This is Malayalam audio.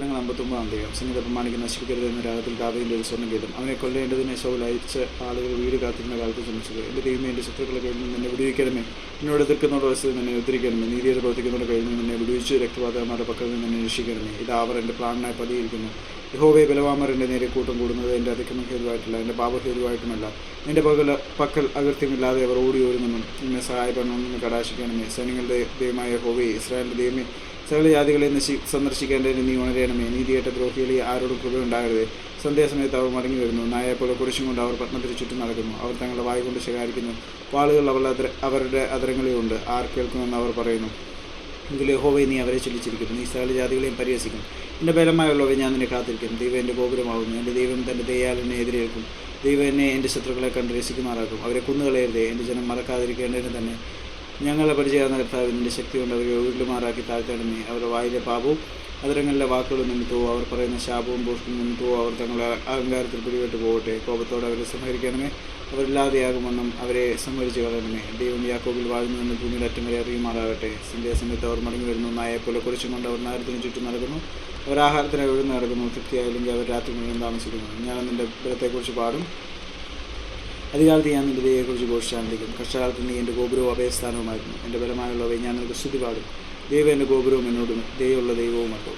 ജനങ്ങൾ അമ്പത്തൊമ്പതാം തീയതി. സംഗീത പ്രമാണിക്ക് നശിപ്പിക്കരുത് എന്ന രാഗത്തിൽ ദാവീന്റെ ഒരു സ്വർണഗീതം അവനെ കൊല്ലേണ്ടതിനെ ശോഭ അയച്ച ആളുകൾ വീട് കാത്തിരുന്ന കാലത്ത് ശ്രമിച്ചത്. എന്റെ ദൈവമേ എന്റെ ശത്രുക്കളെ കയ്യിൽ നിന്ന് എന്നെ വിടുവിക്കണമേ. എന്നോട് എതിർക്കുന്നവരുടെ വശത്ത് നിന്നെ ഉദ്ധരിക്കണമേ. നീതിയുടെ പ്രവർത്തിക്കുന്നവരുടെ കയ്യിൽ എന്നെ വിടുവിച്ച് രക്തപാതകന്മാരുടെ പക്കൽ നിന്ന് എന്നെ രക്ഷിക്കണമേ. ഇത് അവർ എന്റെ പ്രാണനായി പതിയിരിക്കുന്നു. യഹോവയെ ബലവാമർ നേരെ കൂട്ടം കൂടുന്നത് എന്റെ അതിക്രമം ഹേതുവായിട്ടില്ല എന്റെ പാപഹേതുവായിട്ടുമല്ല. എന്റെ പകൽ പക്കൽ അകൃത്യമില്ലാതെ അവർ ഓടി ഒരുങ്ങുന്നു. എന്നെ സഹായപ്പെടണമെന്ന് കടാശിക്കണമേ. സൈന്യങ്ങളുടെ ദൈവമായ യഹോവയെ ഇസ്രായേലിന്റെ ദൈവമേ സകല ജാതികളെ നശി സന്ദർശിക്കേണ്ടതിന് നീ ഉണരണമേ. നീതിയേറ്റ ദ്രോഹികളെ ആരോടും കൃപയുണ്ടാകരുത് സന്ധ്യാസമയത്ത് അവർ മടങ്ങി വരുന്നു. നായപ്പോലെ കുരിശും കൊണ്ട് അവർ പട്ടണത്തിന് ചുറ്റും നടക്കുന്നു. അവർ തങ്ങളുടെ വായു കൊണ്ട് ശകാരിക്കുന്നു. വാളുകൾ അതിര അവരുടെ അതരങ്ങളിലുണ്ട് ആർ കേൾക്കുമെന്ന് അവർ പറയുന്നു. എങ്കിൽ യഹോവയെ നീ അവരെ ചൊല്ലിച്ചിരിക്കുന്നു. നീ സകല ജാതികളെയും പരിഹസിക്കും എന്റെ ബലമായുള്ളവയെ ഞാൻ നിന്നെ കാത്തിരിക്കും. ദൈവം എന്റെ ഗോപുരമാകുന്നു. എന്റെ ദൈവം തന്റെ ദയാൽ എന്നെ എതിരേൽക്കും. ദൈവം എന്നെ എന്റെ ശത്രുക്കളെ കണ്ട് രസിക്കുമാറാക്കും. അവരെ കുന്നുകളയരുതേ. എന്റെ ജനം മറക്കാതിരിക്കേണ്ടതിന് തന്നെ ഞങ്ങളെ പരിചയാകുന്ന കർത്താവ് ശക്തി കൊണ്ട് അവരെ ഉരുളുമാറാക്കി താഴ്ത്തണമേ. അവരുടെ വായിലെ പാപവും അതിരങ്ങളിലെ വാക്കുകളും നിമിത്തവും അവർ പറയുന്ന ശാപവും ഭൂഷണവും നിമിത്തവും അവർ തങ്ങളെ അഹങ്കാരത്തിൽ പിടിപെട്ട് പോകട്ടെ. കോപത്തോടെ അവരെ സംഹരിക്കണമേ. അവരില്ലാതെയാകുമെന്നും അവരെ സംഹരിച്ചു കളയണമേ. ദൈവം യാക്കോബിൽ വാഴുന്നു എന്ന് ഭൂമിയുടെ അറ്റം വരെ അറിയുമാറാകട്ടെ. സന്ധ്യാസമയത്ത് അവർ മടങ്ങി വരുന്നു. നായെപ്പോലെ കുറച്ചും കൊണ്ട് അവർ നഗരത്തിന് ചുറ്റും നടക്കുന്നു. അവർ ആഹാരത്തിന് എഴുതി നടക്കുന്നു. തൃപ്തിയായില്ലെങ്കിൽ അവർ രാത്രി മുഴുവൻ താമസിക്കുന്നു. ഞാൻ അതിന്റെ ബലത്തെക്കുറിച്ച് പാടും. അധികാലത്ത് ഞാൻ നിന്റെ ദൈവയെക്കുറിച്ച് ഘോഷിച്ചാണ്ടിരിക്കും കഷ്ടകാലത്ത് നീ എന്റെ ഗോപുരവും അഭയസ്ഥാനവുമായിരുന്നു. എന്റെ ബലമായുള്ളവയെ ഞാൻ നിനക്ക് സ്തുതി പാടും. ദൈവം എന്റെ ഗോപുരവും എന്നോടും ദൈവമുള്ള ദൈവവുമല്ലോ